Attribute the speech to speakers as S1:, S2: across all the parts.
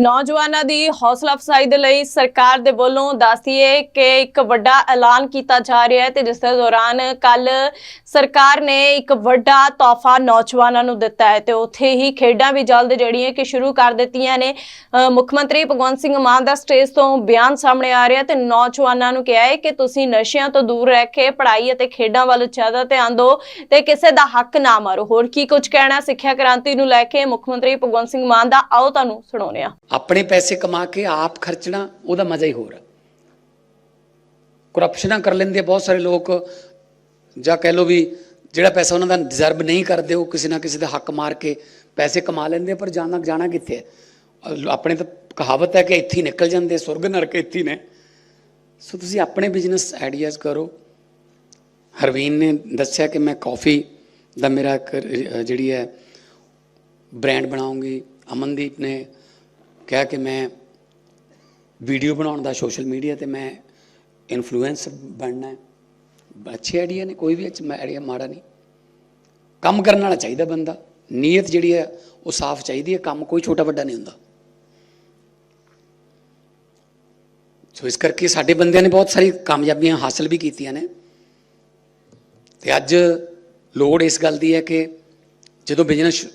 S1: ਨੌਜਵਾਨਾਂ ਦੀ ਹੌਸਲਾ ਅਫਜ਼ਾਈ ਦੇ ਲਈ ਸਰਕਾਰ ਦੇ ਵੱਲੋਂ ਦੱਸੀਏ ਕਿ ਇੱਕ ਵੱਡਾ ਐਲਾਨ ਕੀਤਾ ਜਾ ਰਿਹਾ ਹੈ ਤੇ ਜਿਸ ਦੇ ਦੌਰਾਨ ਕੱਲ ਸਰਕਾਰ ਨੇ ਇੱਕ ਵੱਡਾ ਤੋਹਫਾ ਨੌਜਵਾਨਾਂ ਨੂੰ ਦਿੱਤਾ ਹੈ ਤੇ ਉੱਥੇ ਹੀ ਖੇਡਾਂ ਵੀ ਜਲਦ ਜਿਹੜੀਆਂ ਕਿ ਸ਼ੁਰੂ ਕਰ ਦਿੱਤੀਆਂ ਨੇ। ਅ, ਮੁੱਖ ਮੰਤਰੀ ਭਗਵੰਤ ਸਿੰਘ ਮਾਨ ਦਾ ਸਟੇਜ ਤੋਂ ਬਿਆਨ ਸਾਹਮਣੇ ਆ ਰਿਹਾ ਤੇ ਨੌਜਵਾਨਾਂ ਨੂੰ ਕਿਹਾ ਹੈ ਕਿ ਤੁਸੀਂ ਨਸ਼ਿਆਂ ਤੋਂ ਦੂਰ ਰਹਿ ਕੇ ਪੜ੍ਹਾਈ ਅਤੇ ਖੇਡਾਂ ਵੱਲ ਜ਼ਿਆਦਾ ਧਿਆਨ ਦਿਓ ਤੇ ਕਿਸੇ ਦਾ ਹੱਕ ਨਾ ਮਾਰੋ। ਹੋਰ ਕੀ ਕੁਝ ਕਹਿਣਾ ਸਿੱਖਿਆ ਕ੍ਰਾਂਤੀ ਨੂੰ ਲੈ ਕੇ ਮੁੱਖ ਮੰਤਰੀ ਭਗਵੰਤ ਸਿੰਘ ਮਾਨ ਦਾ ਆਓ ਤੁਹਾਨੂੰ ਸੁਣਾਉਂਦੇ ਹਾਂ।
S2: ਆਪਣੇ ਪੈਸੇ ਕਮਾ ਕੇ ਆਪ ਖਰਚਣਾ ਉਹਦਾ ਮਜ਼ਾ ਹੀ ਹੋਰ ਹੈ ਕਰਪਸ਼ਨਾਂ ਕਰ ਲੈਂਦੇ ਬਹੁਤ ਸਾਰੇ ਲੋਕ। ਜਾਂ ਕਹਿ ਲੋ ਵੀ ਜਿਹੜਾ ਪੈਸਾ ਉਹਨਾਂ ਦਾ ਡਿਜ਼ਰਵ ਨਹੀਂ ਕਰਦੇ ਉਹ ਕਿਸੇ ਨਾ ਕਿਸੇ ਦਾ ਹੱਕ ਮਾਰ ਕੇ ਪੈਸੇ ਕਮਾ ਲੈਂਦੇ ਪਰ ਜਾਣਾ ਜਾਣਾ ਕਿੱਥੇ ਹੈ ਆਪਣੇ ਤਾਂ ਕਹਾਵਤ ਹੈ ਕਿ ਇੱਥੇ ਨਿਕਲ ਜਾਂਦੇ ਸੁਰਗ ਨਰਕ ਇੱਥੇ ਨੇ। ਸੋ ਤੁਸੀਂ ਆਪਣੇ ਬਿਜ਼ਨਸ ਆਈਡੀਆਜ਼ ਕਰੋ। ਹਰਵੀਨ ਨੇ ਦੱਸਿਆ ਕਿ ਮੈਂ ਕਾਫੀ ਦਾ ਮੇਰਾ ਇੱਕ, ਜਿਹੜੀ ਹੈ ਬ੍ਰਾਂਡ ਬਣਾਉਂਗੀ। ਅਮਨਦੀਪ ਨੇ ਕਿਹਾ ਕਿ ਮੈਂ ਵੀਡੀਓ ਬਣਾਉਣ ਦਾ ਸੋਸ਼ਲ ਮੀਡੀਆ ਤੇ ਮੈਂ ਇਨਫਲੂਐਂਸਰ ਬਣਨਾ ਹੈ। ਅੱਛੇ ਆਈਡੀਆ ਨੇ, ਕੋਈ ਵੀ ਅੱਛਾ ਆਈਡੀਆ ਮਾੜਾ ਨਹੀਂ। ਕੰਮ ਕਰਨ ਵਾਲਾ ਚਾਹੀਦਾ ਬੰਦਾ। ਨੀਅਤ ਜਿਹੜੀ ਹੈ, ਉਹ ਸਾਫ਼ ਚਾਹੀਦੀ ਹੈ। ਕੰਮ ਕੋਈ ਛੋਟਾ ਵੱਡਾ ਨਹੀਂ ਹੁੰਦਾ। ਸੋ ਇਸ ਕਰਕੇ ਸਾਡੇ ਬੰਦਿਆਂ ਨੇ ਬਹੁਤ ਸਾਰੀ ਕਾਮਯਾਬੀਆਂ ਹਾਸਲ ਵੀ ਕੀਤੀਆਂ ਨੇ। ਤੇ ਅੱਜ ਲੋੜ ਇਸ ਗੱਲ ਦੀ ਹੈ ਕਿ ਜਦੋਂ ਬਿਜ਼ਨਸ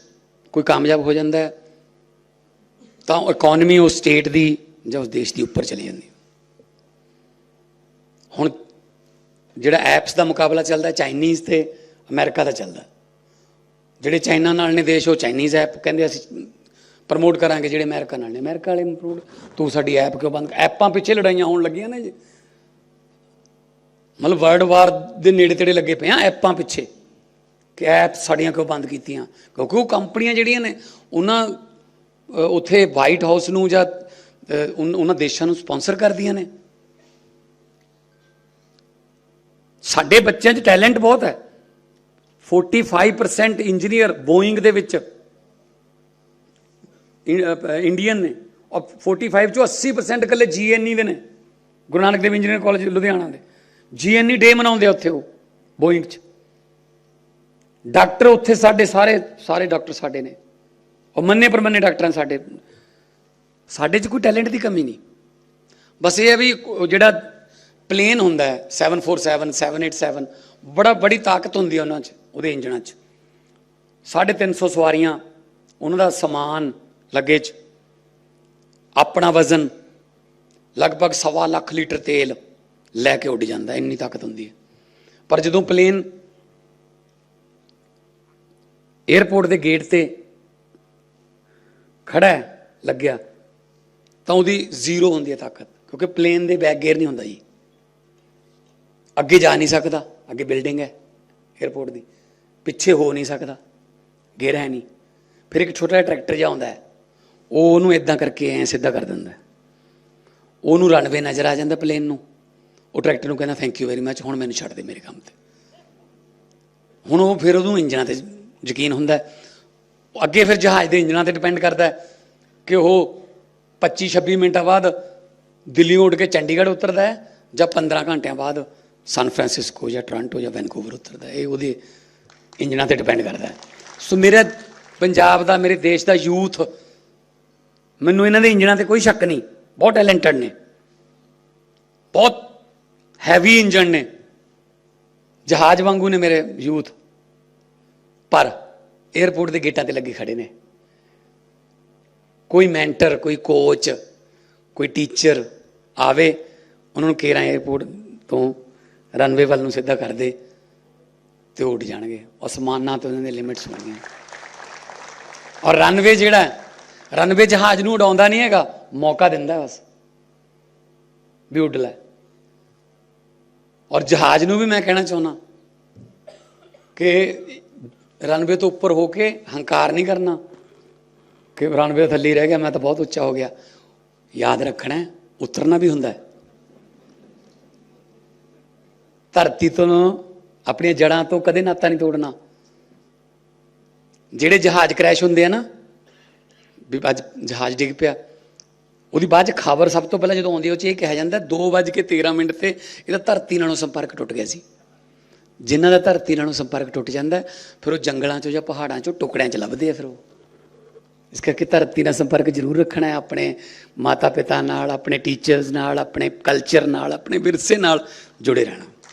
S2: ਕੋਈ ਕਾਮਯਾਬ ਹੋ ਜਾਂਦਾ ਹੈ ਤਾਂ ਇਕਨੋਮੀ ਉਸ ਸਟੇਟ ਦੀ ਜਾਂ ਉਸ ਦੇਸ਼ ਦੀ ਉੱਪਰ ਚਲੀ ਜਾਂਦੀ। ਹੁਣ ਜਿਹੜਾ ਐਪਸ ਦਾ ਮੁਕਾਬਲਾ ਚੱਲਦਾ ਚਾਈਨੀਜ਼ ਤੇ ਅਮਰੀਕਾ ਦਾ ਚੱਲਦਾ ਜਿਹੜੇ ਚਾਈਨਾ ਨਾਲ ਨੇ ਦੇਸ਼, ਉਹ ਚਾਈਨੀਜ਼ ਐਪ ਕਹਿੰਦੇ ਅਸੀਂ ਪ੍ਰਮੋਟ ਕਰਾਂਗੇ, ਜਿਹੜੇ ਅਮਰੀਕਾ ਨਾਲ ਨੇ। ਅਮਰੀਕਾ ਵਾਲੇ ਪ੍ਰਮੋਟ ਤੂੰ ਸਾਡੀ ਐਪ ਕਿਉਂ ਬੰਦ ਐਪਾਂ ਪਿੱਛੇ ਲੜਾਈਆਂ ਹੋਣ ਲੱਗੀਆਂ ਨੇ ਜੀ। ਮਤਲਬ ਵਰਲਡ ਵਾਰ ਦੇ ਨੇੜੇ ਤੇੜੇ ਲੱਗੇ ਪਏ ਆ ਐਪਾਂ ਪਿੱਛੇ ਕਿ ਐਪ ਸਾਡੀਆਂ ਕਿਉਂ ਬੰਦ ਕੀਤੀਆਂ। ਕਿਉਂਕਿ ਉਹ ਕੰਪਨੀਆਂ ਜਿਹੜੀਆਂ ਨੇ, ਉਹਨਾਂ ਉੱਥੇ ਵਾਈਟ ਹਾਊਸ ਨੂੰ ਜਾਂ ਉਹਨਾਂ ਦੇਸ਼ਾਂ ਨੂੰ ਸਪਾਂਸਰ ਕਰਦੀਆਂ ਨੇ। ਸਾਡੇ ਬੱਚਿਆਂ 'ਚ ਟੈਲੈਂਟ ਬਹੁਤ ਹੈ। 45% ਇੰਜੀਨੀਅਰ ਬੋਇੰਗ ਦੇ ਵਿੱਚ ਇੰਡੀਅਨ ਨੇ। ਔਰ 45 ਚੋਂ 80% ਇਕੱਲੇ ਜੀਐਨਈ ਦੇ ਨੇ। ਗੁਰੂ ਨਾਨਕ ਦੇਵ ਇੰਜੀਨੀਅਰ ਕਾਲਜ ਲੁਧਿਆਣਾ ਦੇ। ਜੀਐਨਈ ਡੇ ਮਨਾਉਂਦੇ ਆ ਉੱਥੇ ਉਹ ਬੋਇੰਗ 'ਚ। ਡਾਕਟਰ ਉੱਥੇ ਸਾਡੇ ਸਾਰੇ ਸਾਰੇ ਡਾਕਟਰ ਸਾਡੇ ਨੇ। ਉਹ ਮੰਨੇ ਪਰਮੰਨੇ ਡਾਕਟਰਾਂ ਸਾਡੇ। ਸਾਡੇ 'ਚ ਕੋਈ ਟੈਲੈਂਟ ਦੀ ਕਮੀ ਨਹੀਂ। ਬਸ ਇਹ ਹੈ ਵੀ ਜਿਹੜਾ ਪਲੇਨ ਹੁੰਦਾ ਹੈ 747 787 ਬੜਾ ਬੜੀ ਤਾਕਤ ਹੁੰਦੀ ਹੈ ਉਹਨਾਂ 'ਚ, ਉਹਦੇ ਇੰਜਣਾਂ 'ਚ। 350 ਸਵਾਰੀਆਂ, ਉਹਨਾਂ ਦਾ ਸਮਾਨ ਲੱਗੇ 'ਚ ਆਪਣਾ ਵਜ਼ਨ, ਲਗਭਗ ਸਵਾ ਲੱਖ ਲੀਟਰ ਤੇਲ ਲੈ ਕੇ ਉੱਡ ਜਾਂਦਾ, ਇੰਨੀ ਤਾਕਤ ਹੁੰਦੀ ਹੈ। ਪਰ ਜਦੋਂ ਪਲੇਨ 에ਅਰਪੋਰਟ ਦੇ ਗੇਟ ਤੇ ਖੜਾ ਹੈ, ਲੱਗਿਆ। ਤਾਂ ਉਹਦੀ ਜ਼ੀਰੋ ਹੁੰਦੀ ਹੈ ਤਾਕਤ, ਕਿਉਂਕਿ ਪਲੇਨ ਦੇ ਬੈਕ ਗੇਅਰ ਨਹੀਂ ਹੁੰਦਾ ਜੀ। ਅੱਗੇ ਜਾ ਨਹੀਂ ਸਕਦਾ, ਅੱਗੇ ਬਿਲਡਿੰਗ ਹੈ 에ਅਰਪੋਰਟ ਦੀ। ਪਿੱਛੇ ਹੋ ਨਹੀਂ ਸਕਦਾ ਗੇਅਰ ਹੈ ਨਹੀਂ। ਫਿਰ ਇੱਕ ਛੋਟਾ ਜਿਹਾ ਟਰੈਕਟਰ ਜਿਹਾ ਆਉਂਦਾ ਹੈ ਉਹ ਉਹਨੂੰ ਇਦਾਂ ਕਰਕੇ ਐ ਸਿੱਧਾ ਕਰ ਦਿੰਦਾ ਉਹਨੂੰ ਰਨਵੇ ਨਜ਼ਰ ਆ ਜਾਂਦਾ ਪਲੇਨ ਨੂੰ। ਉਹ ਟਰੈਕਟਰ ਨੂੰ ਕਹਿੰਦਾ ਥੈਂਕ ਯੂ ਵੈਰੀ ਮੱਚ ਹੁਣ ਮੈਨੂੰ ਛੱਡ ਦੇ ਮੇਰੇ ਕੰਮ ਤੇ। ਹੁਣ ਉਹ ਫਿਰ ਉਹਨੂੰ ਇੰਜਨਾਂ ਤੇ ਯਕੀਨ ਹੁੰਦਾ ਉਹ ਅੱਗੇ ਫਿਰ ਜਹਾਜ਼ ਦੇ ਇੰਜਨਾਂ ਤੇ ਡਿਪੈਂਡ ਕਰਦਾ ਹੈ ਕਿ ਉਹ 25 26 ਮਿੰਟਾਂ ਬਾਅਦ ਦਿੱਲੀ ਉੱਡ ਕੇ ਚੰਡੀਗੜ੍ਹ ਉਤਰਦਾ ਹੈ ਜਾਂ 15 ਘੰਟਿਆਂ ਬਾਅਦ ਸਨ ਫਰਾਂਸਿਸਕੋ ਜਾਂ ਟੋਰਾਂਟੋ ਜਾਂ ਵੈਨਕੂਵਰ ਉਤਰਦਾ ਹੈ। ਇਹ ਉਹਦੇ ਇੰਜਨਾਂ ਤੇ ਡਿਪੈਂਡ ਕਰਦਾ ਹੈ। ਸੋ ਮੇਰਾ ਪੰਜਾਬ ਦਾ, ਮੇਰੇ ਦੇਸ਼ ਦਾ ਯੂਥ, ਮੈਨੂੰ ਇਹਨਾਂ ਦੇ ਇੰਜਨਾਂ ਤੇ ਕੋਈ ਸ਼ੱਕ ਨਹੀਂ। ਬਹੁਤ ਟੈਲੈਂਟਡ ਨੇ। ਬਹੁਤ ਹੈਵੀ ਇੰਜਣ ਨੇ। ਜਹਾਜ਼ ਵਾਂਗੂ ਨੇ ਮੇਰੇ ਯੂਥ। ਪਰ 에ਅਰਪੋਰਟ ਦੇ ਗੇਟਾਂ ਤੇ ਲੱਗੇ ਖੜੇ ਨੇ। ਕੋਈ ਮੈਂਟਰ ਕੋਈ ਕੋਚ ਕੋਈ ਟੀਚਰ ਆਵੇ, ਉਹਨਾਂ ਨੂੰ ਕੇਰਾਂ 에ਅਰਪੋਰਟ ਤੋਂ ਰਨਵੇ ਵੱਲ ਨੂੰ ਸਿੱਧਾ ਕਰ ਦੇ ਤੇ ਉਹ ਉੱਡ ਜਾਣਗੇ। ਅਸਮਾਨਾਂ ਤੋਂ ਉਹਨਾਂ ਦੇ ਲਿਮਿਟਸ ਹੋਣਗੀਆਂ ਔਰ ਰਨਵੇ ਜਿਹੜਾ ਰਨਵੇ ਜਹਾਜ਼ ਨੂੰ ਉਡਾਉਂਦਾ ਨਹੀਂ ਹੈਗਾ, ਮੌਕਾ ਦਿੰਦਾ ਬਸ। ਵੀ ਉੱਡ ਲੈ। ਔਰ ਜਹਾਜ਼ ਨੂੰ ਵੀ ਮੈਂ ਕਹਿਣਾ ਚਾਹੁੰਦਾ ਕਿ ਰਨਵੇ ਤੋਂ ਉੱਪਰ ਹੋ ਕੇ ਹੰਕਾਰ ਨਹੀਂ ਕਰਨਾ। ਕਿ ਰਨਵੇ ਥੱਲੇ ਰਹਿ ਗਿਆ, ਮੈਂ ਤਾਂ ਬਹੁਤ ਉੱਚਾ ਹੋ ਗਿਆ। ਯਾਦ ਰੱਖਣਾ ਉਤਰਨਾ ਵੀ ਹੁੰਦਾ ਹੈ। ਧਰਤੀ ਤੋਂ ਆਪਣੀਆਂ ਜੜਾਂ ਤੋਂ ਕਦੇ ਨਾਤਾ ਨਹੀਂ ਤੋੜਨਾ। ਜਿਹੜੇ ਜਹਾਜ਼ ਕ੍ਰੈਸ਼ ਹੁੰਦੇ ਆ ਨਾ, ਵੀ ਅੱਜ ਜਹਾਜ਼ ਡਿੱਗ ਪਿਆ, ਉਹਦੀ ਬਾਅਦ ਚ ਖਬਰ ਸਭ ਤੋਂ ਪਹਿਲਾਂ ਜਦੋਂ ਆਉਂਦੀ ਉਹ ਚ ਇਹ ਕਿਹਾ ਜਾਂਦਾ 2:13 ਮਿੰਟ ਤੇ ਇਹਦਾ ਧਰਤੀ ਨਾਲੋਂ ਸੰਪਰਕ ਟੁੱਟ ਗਿਆ ਸੀ। ਜਿਨ੍ਹਾਂ ਦਾ ਧਰਤੀ ਨਾਲੋਂ ਸੰਪਰਕ ਟੁੱਟ ਜਾਂਦਾ ਫਿਰ ਉਹ ਜੰਗਲਾਂ ਚੋਂ ਜਾਂ ਪਹਾੜਾਂ ਚੋਂ ਟੁਕੜਿਆਂ ਚ ਲੱਭਦੇ ਆ ਫਿਰ ਉਹ। ਇਸ ਕਰਕੇ ਧਰਤੀ ਨਾਲ ਸੰਪਰਕ ਜ਼ਰੂਰ ਰੱਖਣਾ ਹੈ, ਆਪਣੇ ਮਾਤਾ ਪਿਤਾ ਨਾਲ, ਆਪਣੇ ਟੀਚਰਸ ਨਾਲ, ਆਪਣੇ ਕਲਚਰ ਨਾਲ, ਆਪਣੇ ਵਿਰਸੇ ਨਾਲ ਜੁੜੇ ਰਹਿਣਾ।